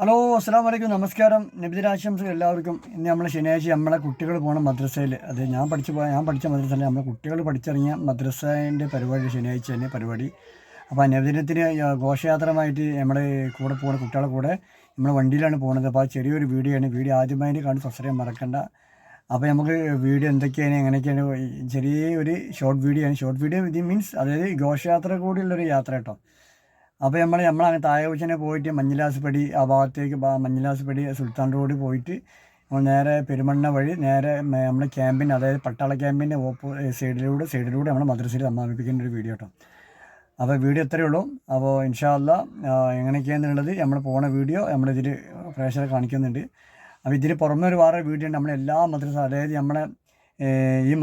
Hello അസ്സാം വലൈക്കും നമസ്കാരം നബിദിനാശംസകൾ എല്ലാവർക്കും. ഇന്ന് നമ്മൾ ശനിയാഴ്ച നമ്മളെ കുട്ടികൾ പോകണം മദ്രസയിൽ അത് ഞാൻ പഠിച്ചു ഞാൻ പഠിച്ച മദ്രസ മദ്രസയിൽ നമ്മളെ കുട്ടികൾ പഠിച്ചിറങ്ങിയ മദ്രസേന്റെ പരിപാടി ശനിയാഴ്ച തന്നെ പരിപാടി. അപ്പോൾ നബിദിനത്തിന് ഘോഷയാത്രമായിട്ട് നമ്മുടെ കൂടെ പോകുന്ന കുട്ടികളെ കൂടെ നമ്മൾ വണ്ടിയിലാണ് പോകുന്നത് അപ്പോൾ ചെറിയൊരു വീഡിയോ ആണ്. വീഡിയോ ആദ്യമായിട്ട് കാണും സബ്സ്ക്രൈബ് മറക്കണ്ട. അപ്പോൾ നമുക്ക് വീഡിയോ എന്തൊക്കെയാണ് എങ്ങനെയൊക്കെയാണ് ചെറിയ ഒരു ഷോർട്ട് വീഡിയോ ആണ്. ഷോർട്ട് വീഡിയോ ഇത് മീൻസ് അതായത് ഘോഷയാത്ര കൂടിയുള്ളൊരു യാത്ര കേട്ടോ. അപ്പോൾ നമ്മൾ നമ്മൾ അങ്ങ് താഴെ പോയിട്ട് മഞ്ഞിലാസ്പടി ആ ഭാഗത്തേക്ക് മഞ്ഞിലാസ്പടി സുൽത്താൻ റോഡ് പോയിട്ട് നമ്മൾ നേരെ പെരുമണ്ണ വഴി നേരെ നമ്മൾ ക്യാമ്പിന് അതായത് പട്ടാള ക്യാമ്പിന്റെ ഓപ്പോ സൈഡിലൂടെ സൈഡിലൂടെ നമ്മൾ മദ്രസയിൽ സമാപിപ്പിക്കേണ്ട ഒരു വീഡിയോ കേട്ടോ. അപ്പോൾ വീഡിയോ ഇത്രയേ ഉള്ളൂ. അപ്പോൾ ഇൻഷാല്ല എങ്ങനെയൊക്കെയാണെന്നുള്ളത് നമ്മൾ പോണ വീഡിയോ നമ്മളിതിൽ പ്രേക്ഷകരെ കാണിക്കുന്നുണ്ട്. അപ്പോൾ ഇതിന് പുറമെ ഒരു വേറെ വീഡിയോ ഉണ്ട്. നമ്മളെ എല്ലാ മദ്രസ അതായത് നമ്മളെ ഈ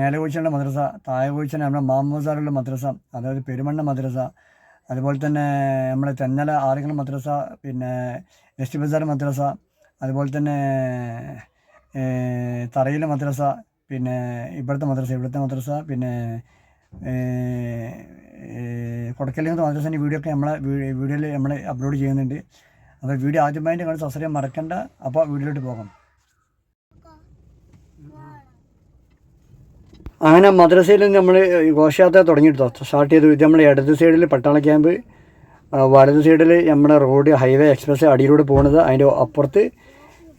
മേലെ കോഴിച്ചുള്ള മദ്രസ താഴെ കോഴിച്ചുള്ള നമ്മുടെ മാമൂസാറുള്ള മദ്രസ അതായത് പെരുമണ്ണ മദ്രസ അതുപോലെ തന്നെ നമ്മുടെ തെന്നല ആറുകൾ മദ്രസ പിന്നെ വെസ്റ്റ് ബസാർ മദ്രസ അതുപോലെ തന്നെ തറയിലെ മദ്രസ പിന്നെ ഇവിടുത്തെ മദ്രസ ഇവിടുത്തെ മദ്രസ പിന്നെ കൊടക്കലിങ്ങത്തെ മദ്രസേന്റെ വീഡിയോ ഒക്കെ നമ്മളെ വീഡിയോയിൽ നമ്മൾ അപ്ലോഡ് ചെയ്യുന്നുണ്ട്. അപ്പോൾ വീഡിയോ ആദ്യമായിട്ട് കണ്ട് സബ്സ്ക്രൈബ് മറക്കണ്ട. അപ്പോൾ വീഡിയോയിലോട്ട് പോകാം. അങ്ങനെ മദ്രസയിൽ നമ്മൾ ഘോഷയാത്ര തുടങ്ങിയിട്ടോ. സ്റ്റാർട്ട് ചെയ്തു ഇത് നമ്മുടെ ഇടത് സൈഡിൽ പട്ടാള ക്യാമ്പ് വലത് സൈഡിൽ നമ്മുടെ റോഡ് ഹൈവേ എക്സ്പ്രസ് അടിയിലൂടെ പോകുന്നത് അതിന്റെ അപ്പുറത്ത്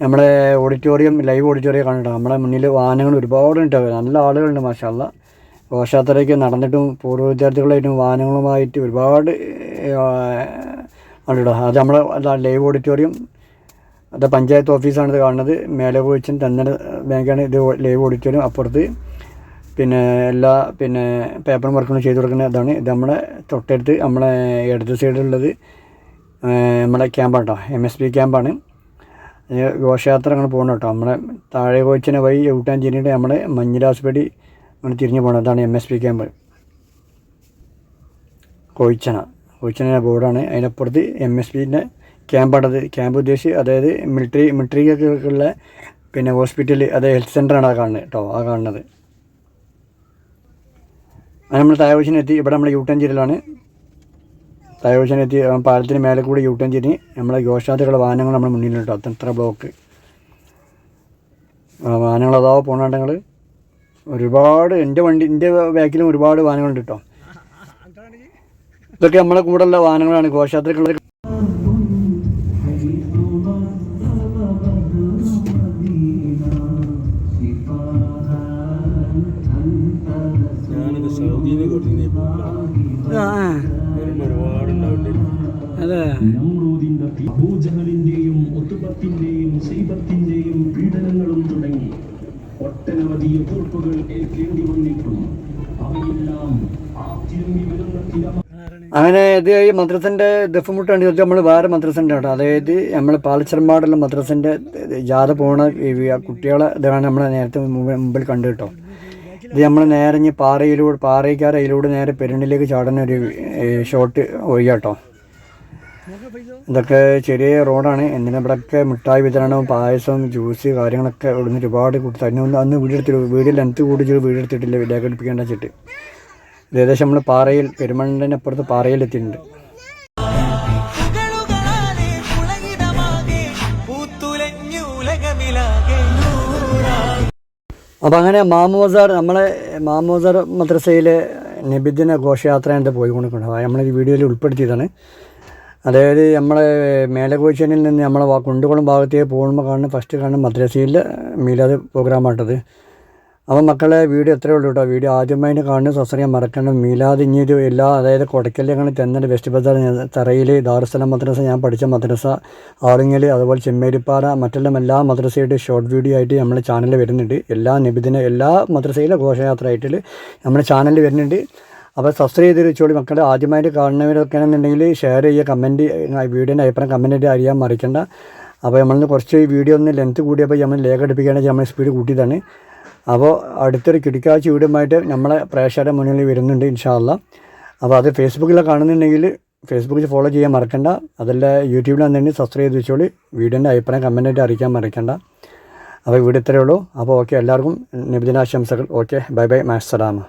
നമ്മുടെ ഓഡിറ്റോറിയം ലൈവ് ഓഡിറ്റോറിയം കണ്ടിട്ട് നമ്മുടെ മുന്നിൽ വാഹനങ്ങൾ ഒരുപാടുണ്ട് നല്ല ആളുകളുണ്ട് മാഷാല്ല ഘോഷയാത്രയ്ക്ക് നടന്നിട്ടും പൂർവ വിദ്യാർത്ഥികളായിട്ടും വാഹനങ്ങളുമായിട്ട് ഒരുപാട് ഉണ്ടോ അത് നമ്മളെ ലൈവ് ഓഡിറ്റോറിയം അത് പഞ്ചായത്ത് ഓഫീസാണ് ഇത് കാണുന്നത്. മേലെ പോയിച്ചും തന്നെ ബാങ്കാണ് ഇത് ലൈവ് ഓഡിറ്റോറിയം അപ്പുറത്ത്. പിന്നെ എല്ലാ പിന്നെ പേപ്പർ വർക്കുകളും ചെയ്ത് കൊടുക്കുന്ന ഇതാണ്. ഇത് നമ്മുടെ തൊട്ടടുത്ത് നമ്മളെ ഇടത് സൈഡിലുള്ളത് നമ്മുടെ ക്യാമ്പാണ് കേട്ടോ എം എസ് പി ക്യാമ്പാണ് ഘോഷയാത്ര അങ്ങനെ പോകണം കേട്ടോ. നമ്മളെ താഴെ കോച്ചിനെ വഴി ഊട്ടാൻ ചെയ്യുന്നത് നമ്മൾ മഞ്ഞിലാസ്പടി അങ്ങനെ തിരിഞ്ഞു പോകണം അതാണ് എം എസ് പി ക്യാമ്പ് കോയിച്ചന കോയിച്ചന ബോർഡാണ്. അതിനപ്പുറത്ത് എം എസ് പിന്റെ ക്യാമ്പാണത് ക്യാമ്പ് ഉദ്ദേശിച്ച് അതായത് മിലിറ്ററി മിലിറ്ററിക്കൊക്കെയുള്ള പിന്നെ ഹോസ്പിറ്റൽ അതായത് ഹെൽത്ത് സെന്ററാണ് ആ കാണുന്നത് കേട്ടോ. ആ കാണുന്നത്. നമ്മൾ തായവശനെത്തി ഇവിടെ നമ്മൾ യൂട്ടേൺ ചെയ്യലാണ്. തായവശനെത്തി പാലത്തിന് മേലെ കൂടി യൂട്ടേൺ ചെയ്ത് നമ്മളെ ഗോഷാദികളുടെ വാഹനങ്ങൾ നമ്മൾ മുന്നിലുണ്ട്. അത്ര ബ്ലോക്ക് വാഹനങ്ങൾ അതാവോ പോകണങ്ങൾ ഒരുപാട് എന്റെ വണ്ടി എന്റെ ബാക്കിലും ഒരുപാട് വാഹനങ്ങളുണ്ട് കേട്ടോ ഇതൊക്കെ നമ്മളെ കൂടെയുള്ള വാഹനങ്ങളാണ്. ഘോഷയാത്രക്കുള്ള അതെ. അബൂജഹലിന്റെയും ഒത്തുബത്തിന്റെയും സൈബത്തിന്റെയും പീഡനങ്ങളും തുടങ്ങി ഒട്ടനവധി എതിർപ്പുകൾ ഏൽക്കേണ്ടി വന്നിട്ടും അവയെല്ലാം ആ തിരുമ്പി വരുന്ന തിരമ അങ്ങനെ ഇത് ഈ മദ്രസന്റെ ദഫുമുട്ടാണ് ചോദിച്ചാൽ നമ്മൾ വേറെ മദ്രസന്റെ ഉണ്ട് അതായത് നമ്മൾ പാലച്ചർമാടുള്ള മദ്രസന്റെ ജാഥ പോണ കുട്ടികളെ ഇതാണ് നമ്മൾ നേരത്തെ മുമ്പ് മുമ്പിൽ കണ്ടു കേട്ടോ. ഇത് നമ്മൾ നേരെ ഇനി പാറയിലൂടെ പാറയ്ക്കാർ അതിലൂടെ നേരെ പെരുണിലേക്ക് ചാടുന്ന ഒരു ഷോട്ട് ഒഴിയാട്ടോ. ഇതൊക്കെ ചെറിയ റോഡാണ്. എന്തിനാ ഇവിടെയൊക്കെ മിഠായി വിതരണം പായസം ജ്യൂസ് കാര്യങ്ങളൊക്കെ ഇവിടുന്ന് ഒരുപാട് കൊടുത്തു ഒന്ന് അന്ന് വീടെടുത്തിട്ട് വീടിൽ ലെങ്ത്ത് കൂടി വീടെടുത്തിട്ടില്ല വിലയൊക്കെ എടുപ്പിക്കേണ്ട വെച്ചിട്ട്. ഏകദേശം നമ്മൾ പാറയിൽ പെരുമണ്ണിന്റെ അപ്പുറത്ത് പാറയിൽ എത്തിയിട്ടുണ്ട്. അപ്പോൾ അങ്ങനെ മാമോസാർ നമ്മളെ മാമോസാർ മദ്രസയിലെ നബിദിന ഘോഷയാത്രയാണ് പോയി കൊണ്ടിരിക്കുന്നത് നമ്മൾ ഈ വീഡിയോയിൽ ഉൾപ്പെടുത്തിയതാണ്. അതായത് നമ്മളെ മേലകോശനിൽ നിന്ന് നമ്മളെ കുണ്ടുകുളം ഭാഗത്തേക്ക് പോകുമ്പോൾ കാണുന്ന ഫസ്റ്റ് കാണുന്ന മദ്രസയിലെ മീലാദ് പ്രോഗ്രാമായിട്ടത് അപ്പോൾ മക്കളെ വീഡിയോ എത്രയേ ഉള്ളൂ കേട്ടോ വീഡിയോ ആദ്യമായിട്ട് കാണുന്ന സസ്രിയം മറക്കണം. മീലാദ് ഇനി ഒരു എല്ലാ അതായത് കൊടക്കല്ല് തെന്നൽ വെസ്റ്റ് ബസാർ തറയിൽ ദാറുസ്ഥലം മദ്രസ ഞാൻ പഠിച്ച മദ്രസ ആറിങ്ങൽ അതുപോലെ ചെമ്മേരിപ്പാറ മറ്റെല്ലാം എല്ലാ മദ്രസയുടെ ഷോർട്ട് വീഡിയോ ആയിട്ട് നമ്മുടെ ചാനലിൽ വരുന്നുണ്ട്. എല്ലാ നിബിദിന എല്ലാ മദ്രസയിലെ ഘോഷയാത്ര ആയിട്ട് നമ്മുടെ ചാനലിൽ വരുന്നുണ്ട്. അപ്പോൾ സബ്സ്ക്രൈബ് ചെയ്ത് വെച്ചോളി മക്കളെ. ആദ്യമായിട്ട് കാണുന്നവരൊക്കെ ആണെന്നുണ്ടെങ്കിൽ ഷെയർ ചെയ്യുക കമന്റ് വീഡിയോന്റെ അഭിപ്രായം കമന്റ് അറിയാൻ മറിക്കണ്ട അപ്പോൾ നമ്മളിന്ന് കുറച്ച് വീഡിയോ ഒന്ന് ലെങ്ത് കൂടിയപ്പോൾ നമ്മൾ ലേഖ അടുപ്പിക്കുകയാണെങ്കിൽ നമ്മൾ സ്പീഡ് കൂട്ടിയതാണ്. അപ്പോൾ അടുത്തൊരു കിടിക്കാഴ്ച വീടുമായിട്ട് നമ്മളെ പ്രേക്ഷകരുടെ മുന്നിൽ വരുന്നുണ്ട് ഇൻഷാല്ല. അപ്പോൾ അത് ഫേസ്ബുക്കിലൊക്കെ കാണുന്നുണ്ടെങ്കിൽ ഫേസ്ബുക്കിൽ ഫോളോ ചെയ്യാൻ മറക്കണ്ട. അതല്ല യൂട്യൂബിലാണെന്നുണ്ടെങ്കിൽ സബ്സ്ക്രൈബ് ചെയ്ത് വെച്ചോളി. വീഡിയോന്റെ അഭിപ്രായം കമന്റായിട്ട് അറിയിക്കാൻ മറക്കണ്ട. അപ്പോൾ ഇവിടെ ഇത്രയേ ഉള്ളൂ. അപ്പോൾ ഓക്കെ എല്ലാവർക്കും നിബിദിനാശംസകൾ ഓക്കെ ബൈ ബൈ മാസ്സലാമ